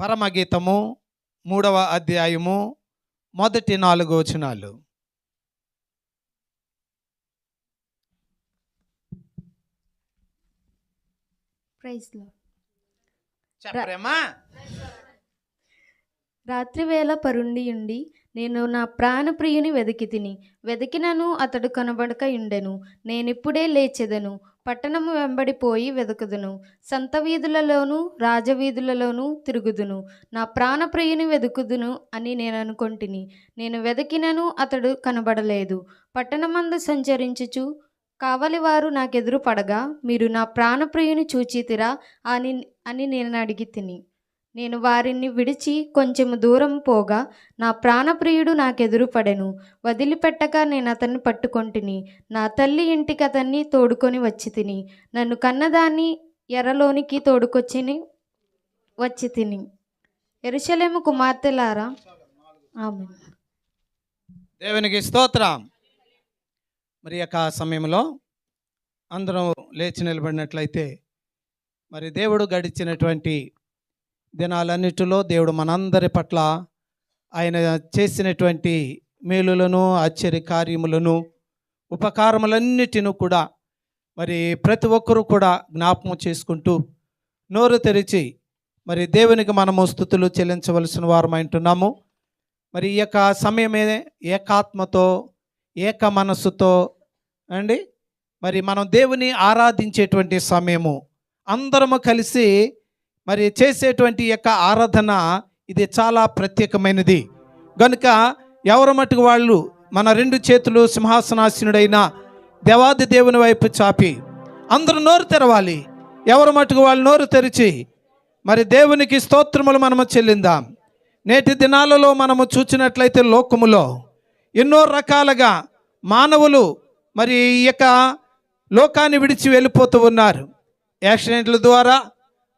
పరమగీతము మూడవ అధ్యాయము మొదటి నాలుగు వచనాలు. చెప్పరేమా? రాత్రివేళ పరుండియుండి నేను నా ప్రాణప్రియుని వెదికి తిని వెదికినను అతడు కనబడక ఉండెను నేనిప్పుడే లేచెదను. పట్టణము వెంబడిపోయి వెదకుదును. సంత వీధులలోను రాజవీధులలోనూ తిరుగుదును. నా ప్రాణప్రియుని వెదుకుదును అని నేను అనుకొంటిని. నేను వెదకినను అతడు కనబడలేదు. పట్టణమందు సంచరించుచు కావలివారు నాకెదురు పడగా మీరు నా ప్రాణప్రియుని చూచితిరా అని అని నేను అడిగి తిని నేను వారిని విడిచి కొంచెము దూరం పోగా నా ప్రాణప్రియుడు నాకెదురుపడెను. వదిలిపెట్టక నేను అతన్ని పట్టుకొంటిని. నా తల్లి ఇంటికి అతన్ని తోడుకొని వచ్చి తిని నన్ను కన్నదాన్ని ఎర్రలోనికి తోడుకొచ్చిని వచ్చి తిని ఎరుసలేము కుమార్తెలారా. ఆమె దేవునికి స్తోత్రం. మరి యొక్క సమయంలో అందరం లేచి నిలబడినట్లయితే మరి దేవుడు గడిచినటువంటి దినాలన్నిటిలో దేవుడు మనందరి పట్ల ఆయన చేసినటువంటి మేలులను ఆశ్చర్య కార్యములను ఉపకారములన్నిటిను కూడా మరి ప్రతి ఒక్కరూ కూడా జ్ఞాపకం చేసుకుంటూ నోరు తెరిచి మరి దేవునికి మనము స్థుతులు చెల్లించవలసిన వారం అంటున్నాము మరి ఈ యొక్క సమయమే ఏకాత్మతో ఏక మనస్సుతో అండి. మరి మనం దేవుని ఆరాధించేటువంటి సమయము. అందరము కలిసి మరి చేసేటువంటి యొక్క ఆరాధన ఇది చాలా ప్రత్యేకమైనది. కనుక ఎవరు మటుకు వాళ్ళు మన రెండు చేతులు సింహాసనాసీనుడైన దేవాది దేవుని వైపు చాపి అందరూ నోరు తెరవాలి. ఎవరు మటుకు వాళ్ళు నోరు తెరిచి మరి దేవునికి స్తోత్రములు మనము చెల్లిందాం. నేటి దినాలలో మనము చూచినట్లయితే లోకములో ఎన్నో రకాలుగా మానవులు మరి ఈ యొక్క లోకాన్ని విడిచి వెళ్ళిపోతూ ఉన్నారు. యాక్సిడెంట్ల ద్వారా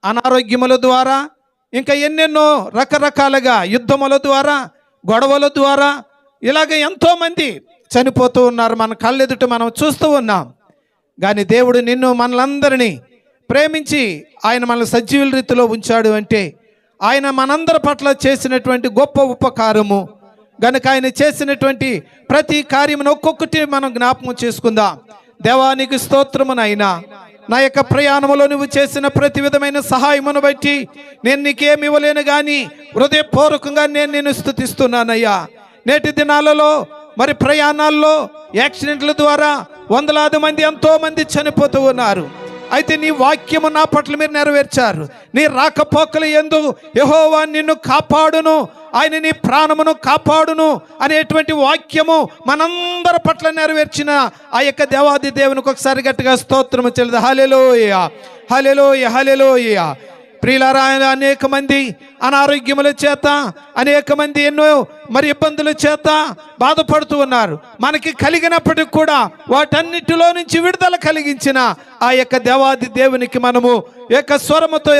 అనారోగ్యముల ద్వారా ఇంకా ఎన్నెన్నో రకరకాలుగా యుద్ధముల ద్వారా గొడవల ద్వారా ఇలాగ ఎంతోమంది చనిపోతూ ఉన్నారు. మన కళ్ళెదుట మనం చూస్తూ ఉన్నాం. కానీ దేవుడు నిన్ను మనలందరినీ ప్రేమించి ఆయన మనల్ని సజీవుల రీతిలో ఉంచాడు అంటే ఆయన మనందరి పట్ల చేసినటువంటి గొప్ప ఉపకారము గనుక ఆయన చేసినటువంటి ప్రతి కార్యమును ఒక్కొక్కటి మనం జ్ఞాపకం చేసుకుందాం. దేవానికి స్తోత్రమునైనా నా యొక్క ప్రయాణంలో నువ్వు చేసిన ప్రతి విధమైన సహాయమును బట్టి నేను నీకేమి ఇవ్వలేను కానీ హృదయపూర్వకంగా నేను నేను స్థుతిస్తున్నానయ్యా. నేటి దినాలలో మరి ప్రయాణాల్లో యాక్సిడెంట్ల ద్వారా వందలాది మంది ఎంతోమంది చనిపోతూ ఉన్నారు. అయితే నీ వాక్యము నా పట్ల మీరు నెరవేర్చారు. నీ రాకపోకలు ఎందు యహోవా నిన్ను కాపాడును. ఆయన నీ ప్రాణమును కాపాడును అనేటువంటి వాక్యము మనందరి పట్ల నెరవేర్చిన ఆ యొక్క దేవాది దేవునికి ఒకసారి గట్టిగా స్తోత్రము చెల్లదు. హలెలోయ హలెలోయ హలెలోయ ప్రియులారా అనేక మంది అనారోగ్యముల చేత అనేక మంది ఎన్నో మరి ఇబ్బందుల చేత బాధపడుతూ ఉన్నారు. మనకి కలిగినప్పటికి కూడా వాటన్నిటిలో నుంచి విడుదల కలిగించిన ఆ యొక్క దేవాది దేవునికి మనము ఏక స్వరముతో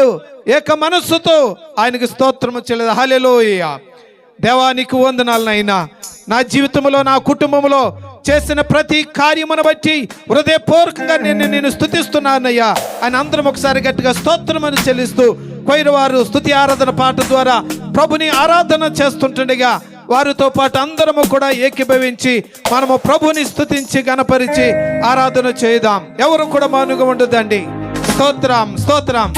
ఏక మనస్సుతో ఆయనకి స్తోత్రము చెల్లదు. హలెలోయ దేవానికి వందనాలనైనా నా జీవితంలో నా కుటుంబంలో చేసిన ప్రతి కార్యమును బట్టి హృదయపూర్వకంగా నేను నేను స్థుతిస్తున్నానయ్యా. అని అందరం ఒకసారి గట్టిగా స్తోత్రమని చెల్లిస్తూ కొయిరవారు స్థుతి ఆరాధన పాట ద్వారా ప్రభుని ఆరాధన చేస్తుంటుండగా వారితో పాటు అందరము కూడా ఏకీభవించి మనము ప్రభుని స్థుతించి గణపరిచి ఆరాధన చేద్దాం ఎవరు కూడా మౌనంగా ఉండదండి స్తోత్రం స్తోత్రం.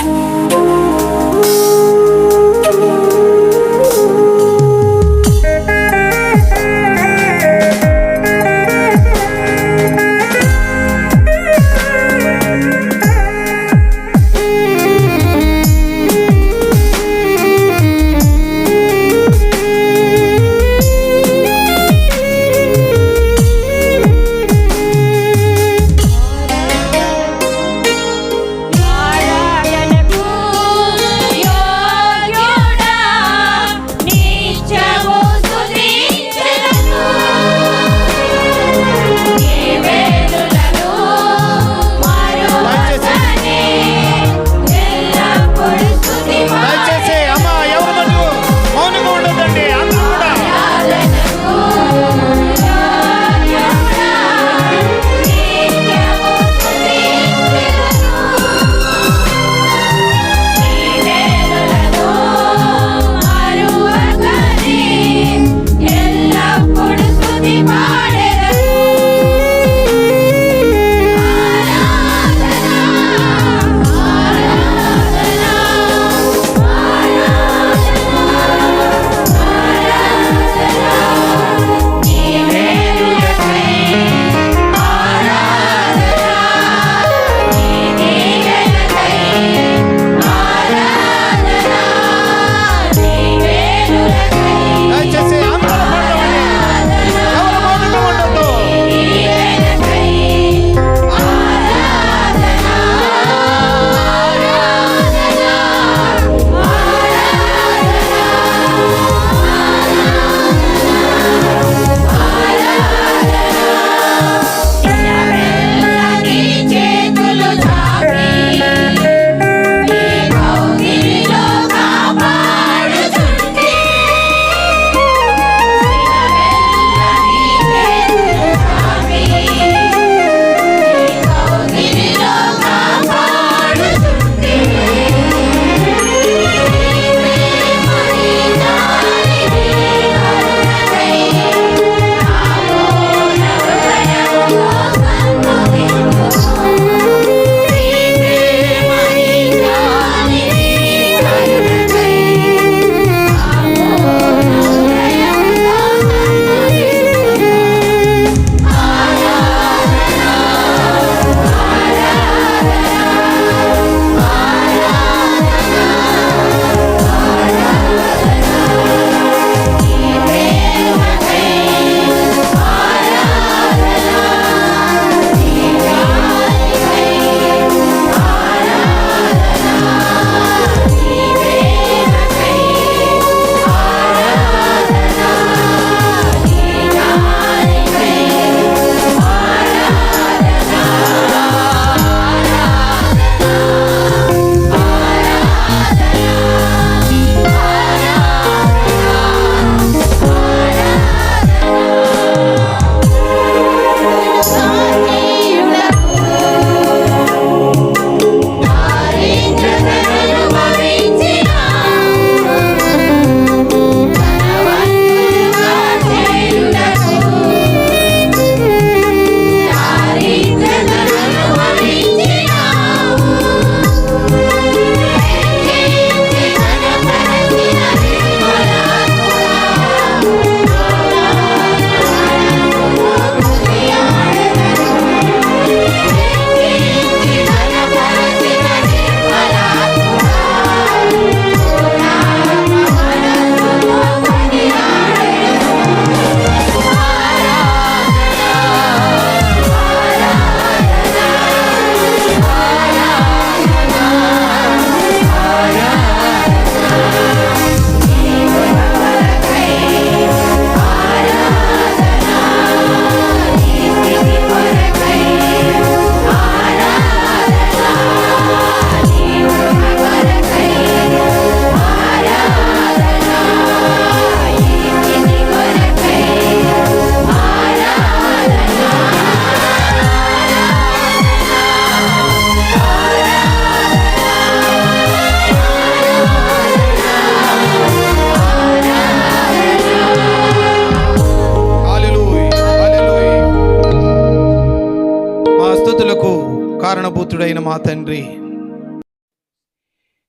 కారణభూతుడైన మా తండ్రి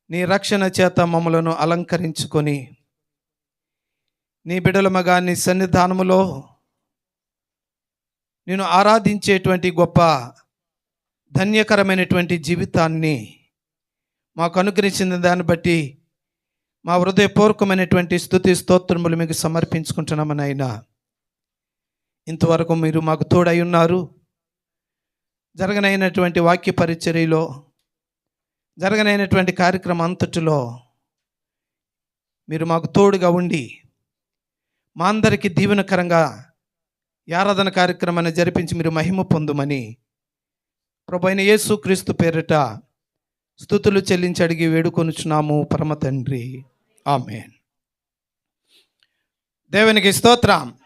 నీ రక్షణ చేత మమ్మలను అలంకరించుకొని నీ బిడలమగా నీ సన్నిధానములో నేను ఆరాధించేటువంటి గొప్ప ధన్యకరమైనటువంటి జీవితాన్ని మాకు అనుగ్రహించిన దాన్ని బట్టి మా హృదయపూర్వకమైనటువంటి స్థుతి స్తోత్రములు మీకు సమర్పించుకుంటున్నామని ఆయన ఇంతవరకు మీరు మాకు తోడై ఉన్నారు. జరగనైనటువంటి వాక్య పరిచర్యలో జరగనైనటువంటి కార్యక్రమం అంతటిలో మీరు మాకు తోడుగా ఉండి మా అందరికీ దీవెనకరంగా ఆరాధన కార్యక్రమాన్ని జరిపించి మీరు మహిమ పొందుమని ప్రభైన యేసు క్రీస్తు పేరిట స్థుతులు చెల్లించి అడిగి వేడుకొనుచున్నాము. పరమ తండ్రి. ఆమెన్. దేవునికి స్తోత్రం.